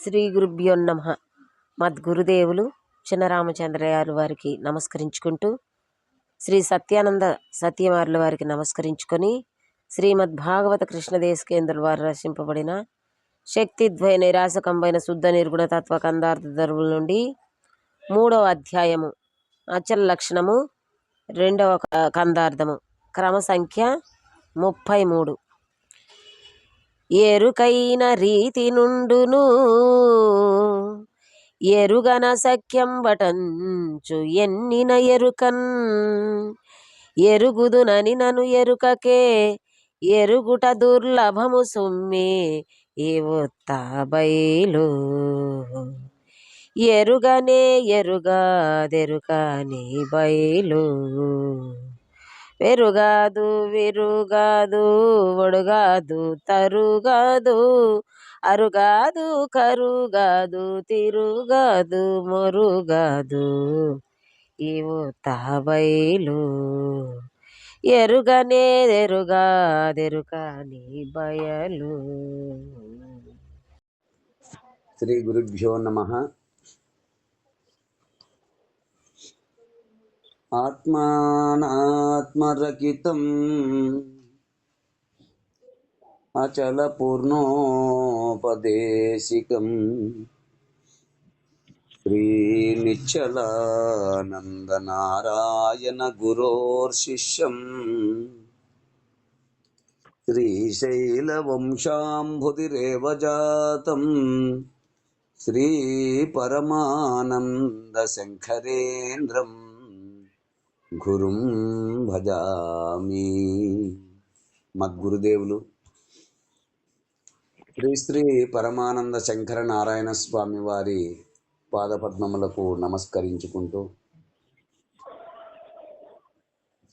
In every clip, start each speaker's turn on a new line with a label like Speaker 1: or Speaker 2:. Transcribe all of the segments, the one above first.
Speaker 1: శ్రీ గురుభ్యో నమ. మద్గురుదేవులు చిన్నరామచంద్రయ్యారు వారికి నమస్కరించుకుంటూ శ్రీ సత్యానంద సత్యమారుల వారికి నమస్కరించుకొని శ్రీమద్ భాగవత కృష్ణదేశకేంద్రుల వారు రచింపబడిన శక్తిద్వయ నిరాశకంబైన శుద్ధ నిర్గుణతత్వ కందార్థ ధరువుల నుండి మూడవ అధ్యాయము అచల లక్షణము రెండవ కందార్థము క్రమ సంఖ్య ముప్పై మూడు. ఎరుకైన రీతి నుండును. ఎరుగన సఖ్యం బటంచు ఎన్నిన ఎరుకన్. ఎరుగుదునని నను ఎరుకకే. ఎరుగుట దుర్లభము సుమ్మి ఈ బయలు. ఎరుగనే ఎరుగాదెరుకని బయలు. పెరుగాదు విరుగాదు ఒడుగాదు తరుగాదు అరుగాదు కరుగాదు తిరుగాదు మొరుగాదు. ఇవు తాబైలు ఎరుగనే ఎరుగాదెరుగాని బయలు.
Speaker 2: శ్రీ గురుభ్యో నమ. ఆత్మానాత్మరకితం అచల పూర్ణోపదేశికం శ్రీ నిచ్చలానందనారాయణ గురోర్శిష్యం శ్రీశైలవంశాంభుతిరేవ జాతం శ్రీపరమానందశంకరేంద్రం గురుం భజామి. మద్గురుదేవులు. శ్రీ శ్రీ పరమానంద శంకర నారాయణ స్వామి వారి పాదపద్మములకు నమస్కరించుకుంటూ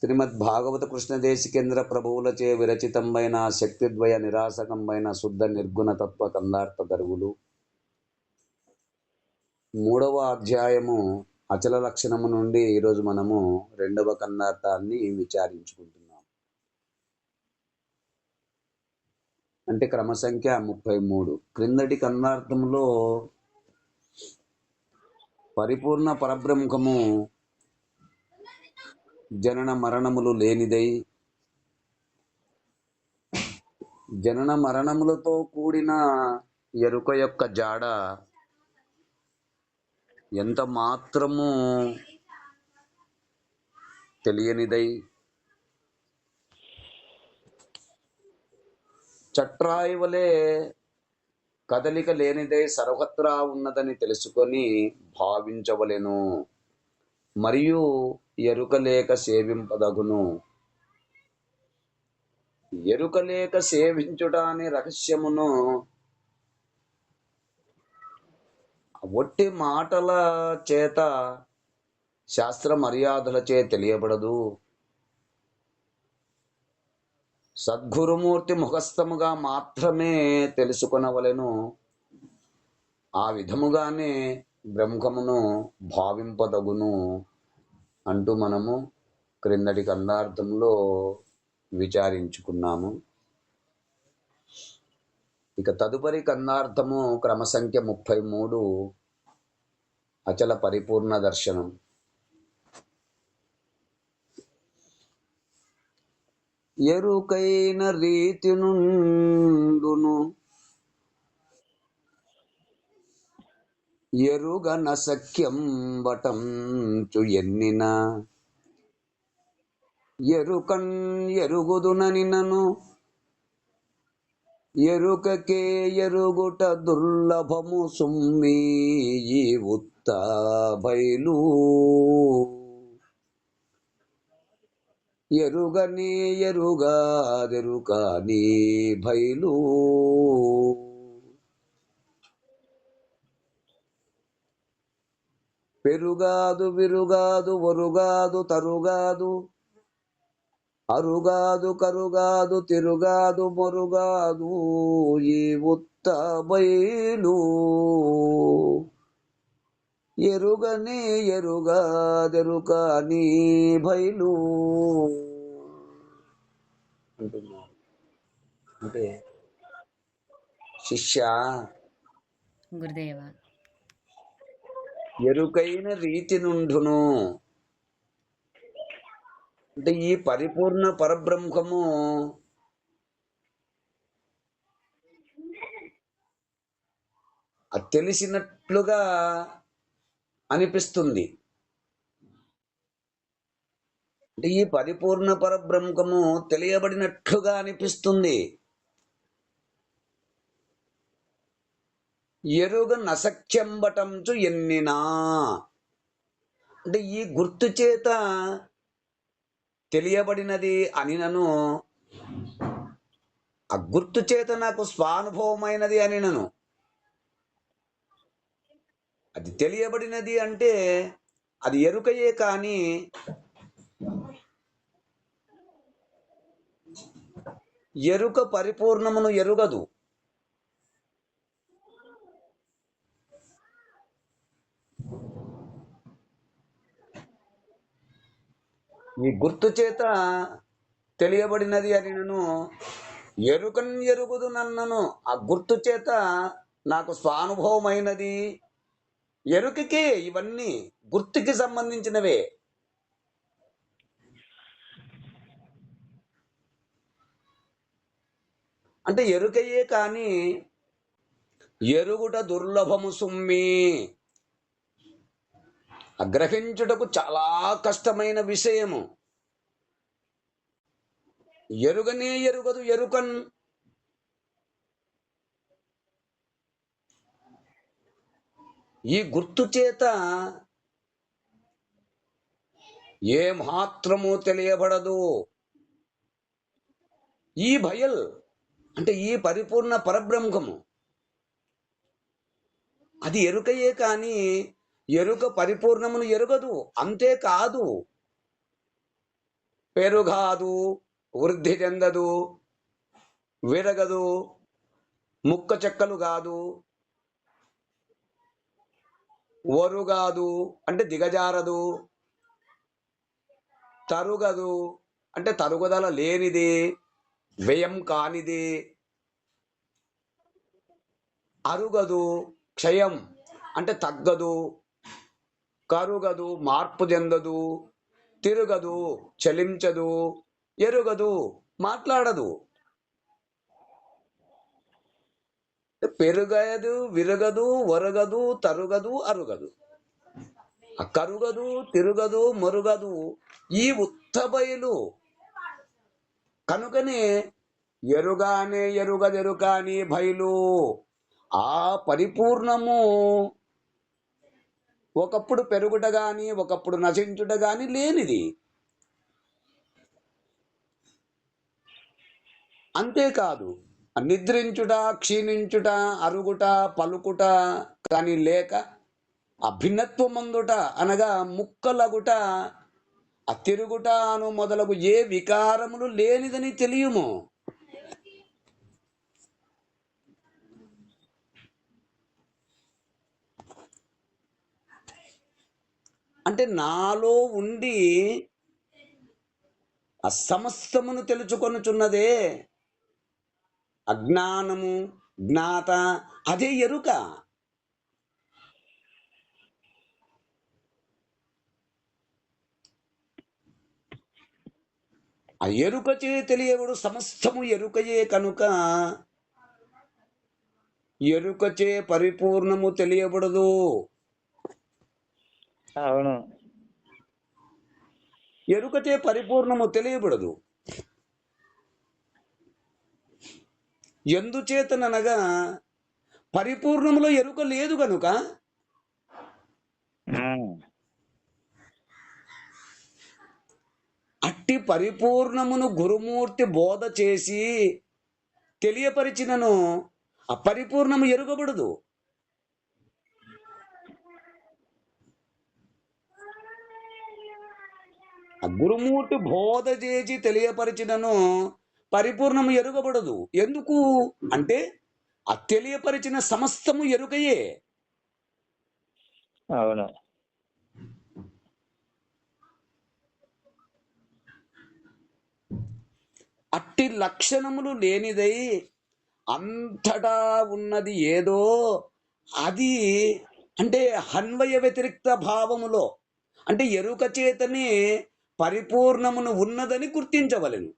Speaker 2: శ్రీమద్ భాగవత కృష్ణ దేశికేంద్ర ప్రభువులచే విరచితమైన శక్తిద్వయ నిరాశకమైన శుద్ధ నిర్గుణ తత్వ కందార్థ దరువులు. మూడవ అధ్యాయము అచల లక్షణము నుండి ఈరోజు మనము రెండవ కన్నార్థాన్ని విచారించుకుంటున్నాం. అంటే క్రమ సంఖ్య ముప్పై మూడు. క్రిందటి కందార్థములో పరిపూర్ణ పరబ్రహ్మము జనన మరణములు లేనిదై జనన మరణములతో కూడిన ఎరుక యొక్క జాడ ఎంత మాత్రము తెలియనిదై? చట్రాయి వలె కదలిక లేనిదై సర్వత్రా ఉన్నదని తెలుసుకొని భావించవలెను. మరియు ఎరుక లేక సేవింపదగును. ఎరుక లేక సేవించుట అనే రహస్యమును ఒట్టి మాటల చేత శాస్త్ర మర్యాదలచే తెలియబడదు. సద్గురుమూర్తి ముఖస్థముగా మాత్రమే తెలుసుకొనవలెను. ఆ విధముగానే బ్రహ్మమును భావింపదగును అంటూ మనము క్రిందటి కందార్థంలో విచారించుకున్నాము. ఇక తదుపరి కన్నార్థము క్రమ సంఖ్య ముప్పై మూడు అచల పరిపూర్ణ దర్శనం. ఎరుకైన రీతి నుండును ఎరుగన సఖ్యం బటంచు ఎన్నిన. ఎరుకన్ ఎరుగుదునని నను ఎరుకకే ఎరుగుట దుర్లభము సుమ్మి ఉత్త బయలు ఎరుగని ఎరుగాదెరుకాని బయలు పెరుగాదు విరుగాదు ఒరుగాదు తరుగాదు అరుగాదు కరుగాదు తిరుగాదు మొరుగాదు ఈ ఉత్త బయలు ఎరుగని ఎరుగాదెరుక నీ బయలు అంటున్నారు అంటే శిష్య
Speaker 3: గురుదేవ
Speaker 2: ఎరుకైన రీతి నుండును. అంటే ఈ పరిపూర్ణ పరబ్రహ్మము తెలిసినట్లుగా అనిపిస్తుంది. అంటే ఈ పరిపూర్ణ పరబ్రహ్మము తెలియబడినట్లుగా అనిపిస్తుంది. ఎరుగ నసఖ్యంబటంచు ఎన్నినా. అంటే ఈ గుర్తు చేత తెలియబడినది అని నన్ను ఆ గుర్తు చేత నాకు స్వానుభవమైనది అని నన్ను. అది తెలియబడినది అంటే అది ఎరుకయే కానీ ఎరుక పరిపూర్ణమును ఎరుగదు. ఈ గుర్తు చేత తెలియబడినది అని నేను ఎరుకన్ ఎరుగుదు నన్నను. ఆ గుర్తు చేత నాకు స్వానుభవమైనది. ఎరుకకే ఇవన్నీ గుర్తుకి సంబంధించినవే. అంటే ఎరుకయే కానీ ఎరుగుట దుర్లభము సుమ్మి. అగ్రహించుటకు చాలా కష్టమైన విషయము. ఎరుగనే ఎరుగదు ఎరుకన్. ఈ గుర్తు చేత ఏ మాత్రము తెలియబడదు. ఈ భయల్ అంటే ఈ పరిపూర్ణ పరబ్రహ్మము. అది ఎరుకయే కానీ ఎరుక పరిపూర్ణమును ఎరుగదు అంతేకాదు పెరుగాదు వృద్ధి చెందదు విరగదు ముక్క చెక్కలు కాదు ఒరుగాదు అంటే దిగజారదు తరుగదు అంటే తరుగుదల లేనిది వ్యయం కానిది. అరుగదు క్షయం అంటే తగ్గదు. కరుగదు మార్పు చెందదు తిరగదు చలించదు ఎరుగదు మాట్లాడదు. పెరుగదు విరగదు ఒరగదు తరుగదు అరుగదు. కరుగదు తిరుగదు మరుగదు ఈ ఉత్తబయలు. కనుకనే ఎరుగానే ఎరుగదెరుకాని బయలు. ఆ పరిపూర్ణము ఒకప్పుడు పెరుగుట కానీ ఒకప్పుడు నశించుట కానీ లేనిది. అంతేకాదు నిద్రించుట క్షీణించుట అరుగుట పలుకుట కానీ లేక అభిన్నత్వమందుట అనగా ముక్కలగుట ఆ తిరుగుట అను మొదలగు ఏ వికారములు లేనిదని తెలియము. అంటే నాలో ఉండి ఆ సమస్తమును తెలుసుకొనుచున్నదే అజ్ఞానము జ్ఞాత అదే ఎరుక. ఆ ఎరుకచే తెలియవుడు సమస్తము ఎరుకయే కనుక. ఎరుకచే పరిపూర్ణము తెలియబడదు.
Speaker 4: అవును.
Speaker 2: ఎరుకచే పరిపూర్ణము తెలియబడదు. ఎందుచేతననగా పరిపూర్ణములో ఎరుక లేదు కనుక. అట్టి పరిపూర్ణమును గురుమూర్తి బోధ చేసి తెలియపరిచినను ఆ పరిపూర్ణము ఎరుగబడదు ఆ గురుమూర్తి బోధ చేసి తెలియపరిచినను పరిపూర్ణము ఎరుగబడదు. ఎందుకు? అంటే ఆ తెలియపరిచిన సమస్తము ఎరుకయే
Speaker 4: అవును.
Speaker 2: అట్టి లక్షణములు లేనిదై అంతటా ఉన్నది ఏదో అది అంటే అన్వయ వ్యతిరిక్త భావములో. అంటే ఎరుక చేతనే పరిపూర్ణమును ఉన్నదని గుర్తించవలెను.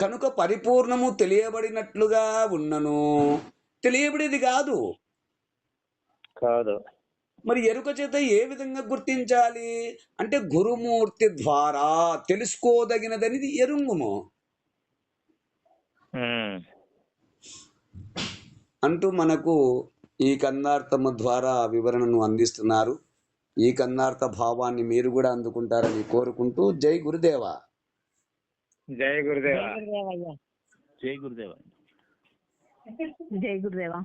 Speaker 2: కనుక పరిపూర్ణము తెలియబడినట్లుగా ఉన్నను. తెలియబడేది కాదు.
Speaker 3: కాదు.
Speaker 2: మరి ఎరుక చేత ఏ విధంగా గుర్తించాలి? అంటే గురుమూర్తి ద్వారా తెలుసుకోదగినదని ఎరుంగుము. అంటూ మనకు ఈ కందార్థము ద్వారా వివరణను అందిస్తున్నారు. ఈ కందార్థ భావాన్ని మీరు కూడా అందుకుంటారని కోరుకుంటూ జై గురుదేవా.
Speaker 3: జై గురుదేవ. జై గురుదేవ
Speaker 4: జై గురుదేవా.